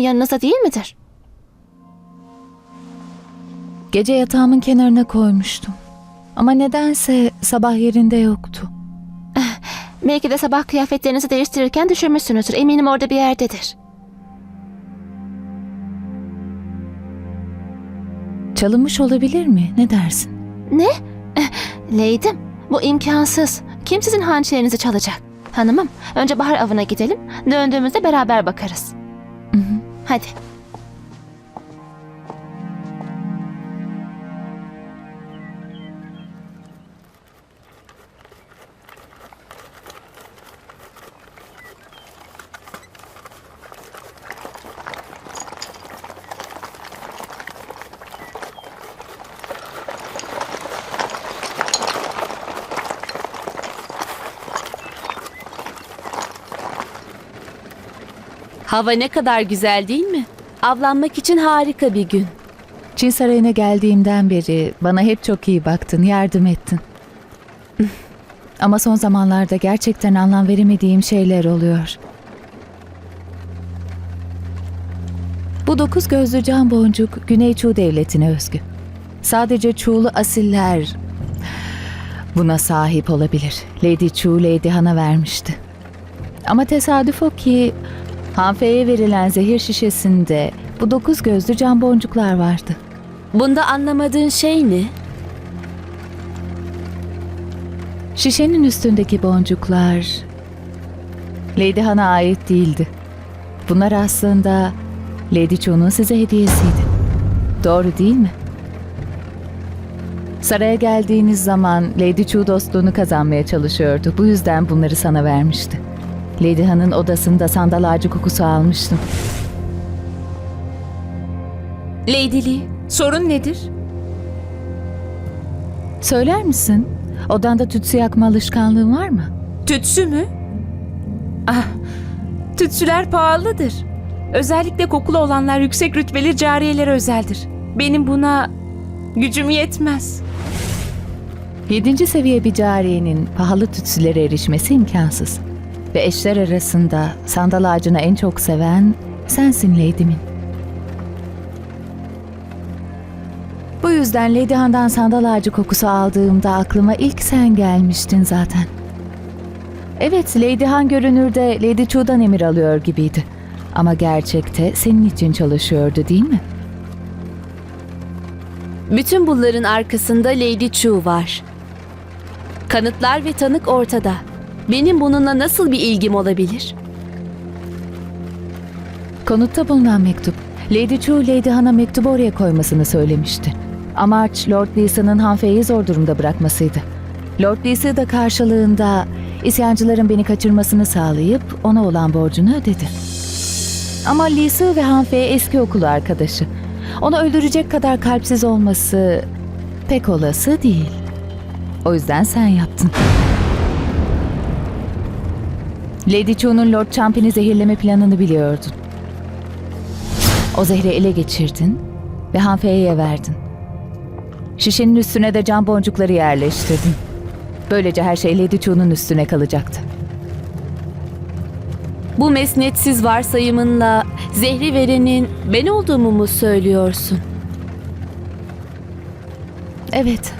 yanınızda değil midir? Gece yatağımın kenarına koymuştum. Ama nedense sabah yerinde yoktu. Belki de sabah kıyafetlerinizi değiştirirken düşürmüşsünüzdür. Eminim orada bir yerdedir. Çalınmış olabilir mi? Ne dersin? Ne? Leydim, bu imkansız. Kim sizin hançerinizi çalacak? Hanımım, önce bahar avına gidelim. Döndüğümüzde beraber bakarız. 快点 Hava ne kadar güzel değil mi? Avlanmak için harika bir gün. Çin Sarayı'na geldiğimden beri bana hep çok iyi baktın, yardım ettin. Ama son zamanlarda gerçekten anlam veremediğim şeyler oluyor. Bu dokuz gözlü can boncuk Güney Çuğ Devleti'ne özgü. Sadece Çuğlu asiller buna sahip olabilir. Lady Chu Lady Han'a vermişti. Ama tesadüf o ki Hanfe'ye verilen zehir şişesinde bu dokuz gözlü can boncuklar vardı. Bunda anlamadığın şey ne? Şişenin üstündeki boncuklar Lady Han'a ait değildi. Bunlar aslında Lady Chu'nun size hediyesiydi. Doğru değil mi? Saraya geldiğiniz zaman Lady Chu dostluğunu kazanmaya çalışıyordu. Bu yüzden bunları sana vermişti. Lady Han'ın odasında sandal ağacı kokusu almıştım. Lady Lee, sorun nedir? Söyler misin? Odanda tütsü yakma alışkanlığın var mı? Tütsü mü? Ah, tütsüler pahalıdır. Özellikle kokulu olanlar yüksek rütbeli cariyelere özeldir. Benim buna gücüm yetmez. Yedinci seviye bir cariyenin pahalı tütsülere erişmesi imkansız. Ve eşler arasında sandal ağacını en çok seven sensin Lady'min. Bu yüzden Lady Han'dan sandal ağacı kokusu aldığımda aklıma ilk sen gelmiştin zaten. Evet, Lady Han görünürde Lady Chu'dan emir alıyor gibiydi. Ama gerçekte senin için çalışıyordu değil mi? Bütün bunların arkasında Lady Chu var. Kanıtlar ve tanık ortada. Benim bununla nasıl bir ilgim olabilir? Konutta bulunan mektup. Lady Chu, Lady Han'a mektubu oraya koymasını söylemişti. Amaç Lord Lee'sa'nın Hanfei'yi zor durumda bırakmasıydı. Lord Lee'sa da karşılığında isyancıların beni kaçırmasını sağlayıp ona olan borcunu ödedi. Ama Lee'sa ve Hanfei eski okul arkadaşı. Onu öldürecek kadar kalpsiz olması pek olası değil. O yüzden sen yaptın. Lady Chu'nun Lord Champion'i zehirleme planını biliyordun. O zehri ele geçirdin ve Hanfei'ye verdin. Şişenin üstüne de cam boncukları yerleştirdin. Böylece her şey Lady Chu'nun üstüne kalacaktı. Bu mesnetsiz varsayımınla zehri verenin ben olduğumu mu söylüyorsun? Evet,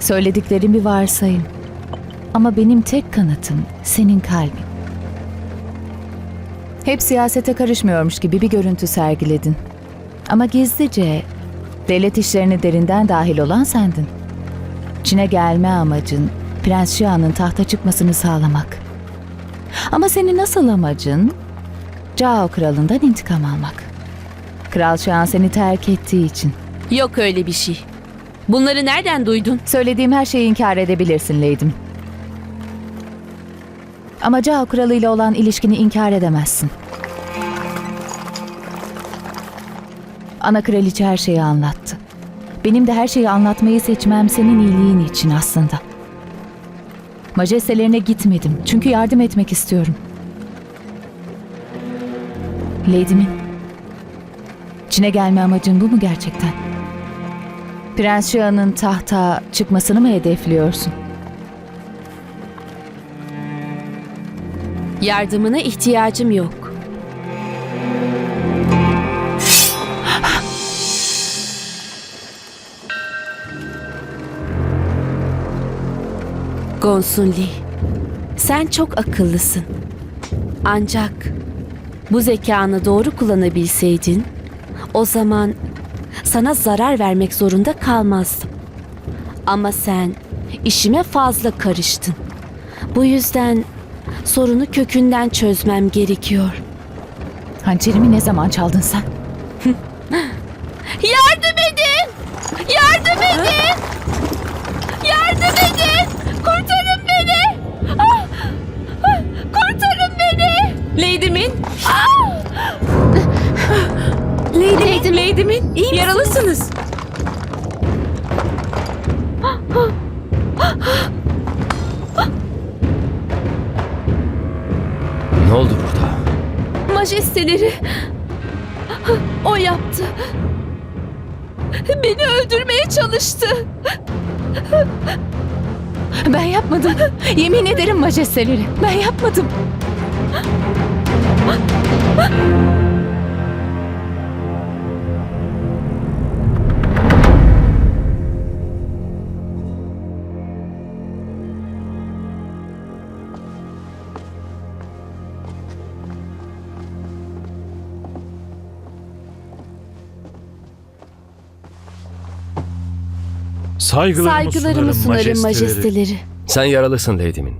söylediklerim bir varsayım. Ama benim tek kanıtım senin kalbin. Hep siyasete karışmıyormuş gibi bir görüntü sergiledin. Ama gizlice devlet işlerine derinden dahil olan sendin. Çin'e gelme amacın Prens Xia'nın tahta çıkmasını sağlamak. Ama senin asıl amacın Cao kralından intikam almak. Kral Xian seni terk ettiği için. Yok öyle bir şey. Bunları nereden duydun? Söylediğim her şeyi inkar edebilirsin Leydim. Ama Cao Kralı ile olan ilişkini inkar edemezsin. Ana kraliçe her şeyi anlattı. Benim de her şeyi anlatmayı seçmem senin iyiliğin için aslında. Majestelerine gitmedim çünkü yardım etmek istiyorum. Lady'min Çin'e gelme amacın bu mu gerçekten? Prens Xia'nın tahta çıkmasını mı hedefliyorsun? Yardımına ihtiyacım yok. Gonsunli, sen çok akıllısın. Ancak bu zekanı doğru kullanabilseydin, o zaman sana zarar vermek zorunda kalmazdım. Ama sen işime fazla karıştın. Bu yüzden sorunu kökünden çözmem gerekiyor. Hançerimi ne zaman çaldın sen? Yardım edin! Yardım edin! Yardım edin! Kurtarın beni! Ah! Ah! Kurtarın beni! Lady Min, Lady, Lady Min, yaralısınız. Majesteleri o yaptı. Beni öldürmeye çalıştı. Ben yapmadım. Yemin ederim majesteleri. Ben yapmadım. Saygılarımı, Saygılarımı sunarım majesteleri. Sen yaralısın Lady'min.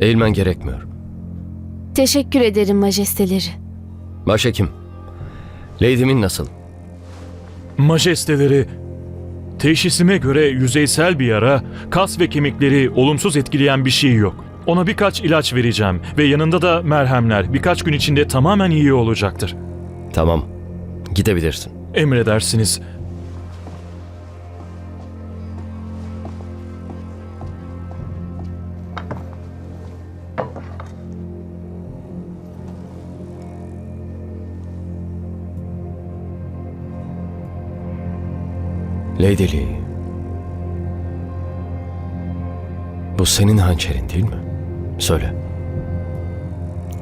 Eğilmen gerekmiyor. Teşekkür ederim majesteleri. Başhekim. Lady'min nasıl? Majesteleri, teşhisime göre yüzeysel bir yara, kas ve kemikleri olumsuz etkileyen bir şey yok. Ona birkaç ilaç vereceğim ve yanında da merhemler. Birkaç gün içinde tamamen iyi olacaktır. Tamam. Gidebilirsin. Emredersiniz. Lady Lee. Bu senin hançerin değil mi? Söyle.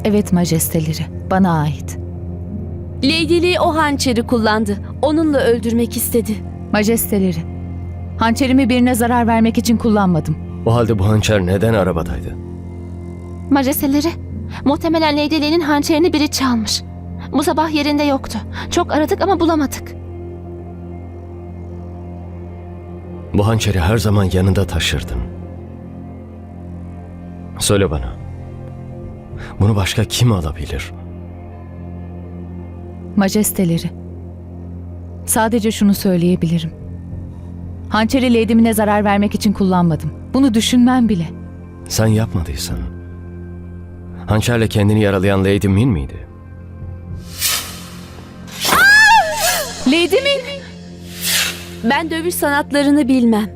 Evet majesteleri. Bana ait. Lady Lee o hançeri kullandı. Onunla öldürmek istedi. Majesteleri. Hançerimi birine zarar vermek için kullanmadım. O halde bu hançer neden arabadaydı? Majesteleri, muhtemelen Lady Lee'nin hançerini biri çalmış. Bu sabah yerinde yoktu. Çok aradık ama bulamadık. Bu hançeri her zaman yanında taşırdın. Söyle bana. Bunu başka kim alabilir? Majesteleri. Sadece şunu söyleyebilirim. Hançeri Lady'mine zarar vermek için kullanmadım. Bunu düşünmem bile. Sen yapmadıysan. Hançerle kendini yaralayan Lady Min miydi? Lady'min! Ben dövüş sanatlarını bilmem.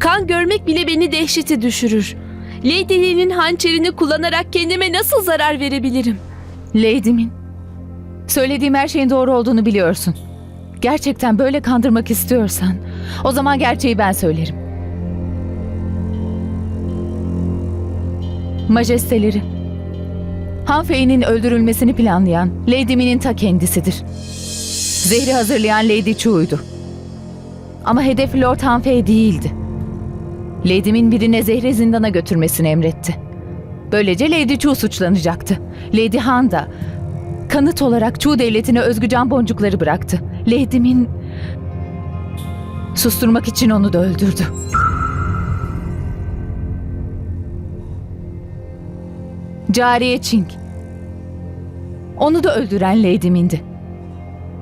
Kan görmek bile beni dehşete düşürür. Lady Lee'nin hançerini kullanarak kendime nasıl zarar verebilirim? Lady'min. Söylediğim her şeyin doğru olduğunu biliyorsun. Gerçekten böyle kandırmak istiyorsan o zaman gerçeği ben söylerim. Majesteleri. Hanfei'nin öldürülmesini planlayan Lady Min'in ta kendisidir. Zehri hazırlayan Lady Chu'ydu. Ama hedef Lord Hanfei değildi. Lady Min birine zehri zindana götürmesini emretti. Böylece Lady Chu suçlanacaktı. Lady Han da kanıt olarak Chu devletine özgü can boncukları bıraktı. Lady Min susturmak için onu da öldürdü. Cariye Ching. Onu da öldüren Lady Min'di.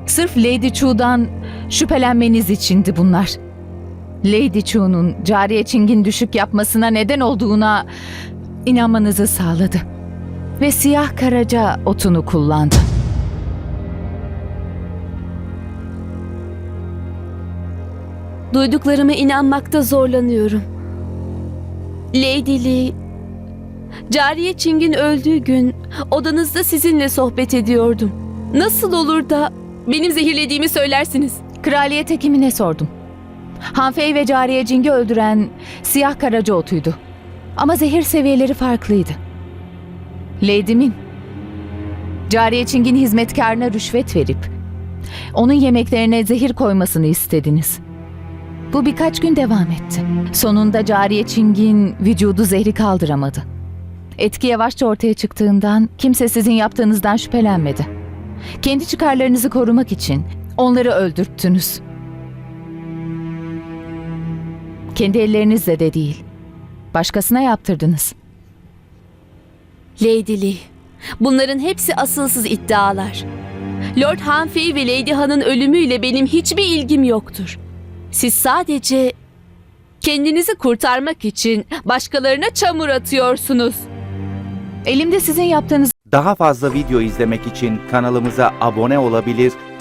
Sırf Lady Chu'dan şüphelenmeniz içindi bunlar. Lady Chu'nun Cariye Ching'in düşük yapmasına neden olduğuna inanmanızı sağladı. Ve siyah karaca otunu kullandı. Duyduklarıma inanmakta zorlanıyorum. Lady Lee, Cariye Ching'in öldüğü gün odanızda sizinle sohbet ediyordum. Nasıl olur da benim zehirlediğimi söylersiniz? Kraliyet hekimine sordum. Hanfei ve Cariye Cing'i öldüren siyah karaca otuydu. Ama zehir seviyeleri farklıydı. Lady Min, Cariye Cing'in hizmetkarına rüşvet verip onun yemeklerine zehir koymasını istediniz. Bu birkaç gün devam etti. Sonunda cariye Çing'in vücudu zehri kaldıramadı. Etki yavaşça ortaya çıktığından kimse sizin yaptığınızdan şüphelenmedi. Kendi çıkarlarınızı korumak için onları öldürttünüz. Kendi ellerinizle de değil. Başkasına yaptırdınız. Lady Lee, bunların hepsi asılsız iddialar. Lord Humphrey ve Lady Han'ın ölümüyle benim hiçbir ilgim yoktur. Siz sadece kendinizi kurtarmak için başkalarına çamur atıyorsunuz. Elimde sizin yaptığınız Daha fazla video izlemek için kanalımıza abone olabilir,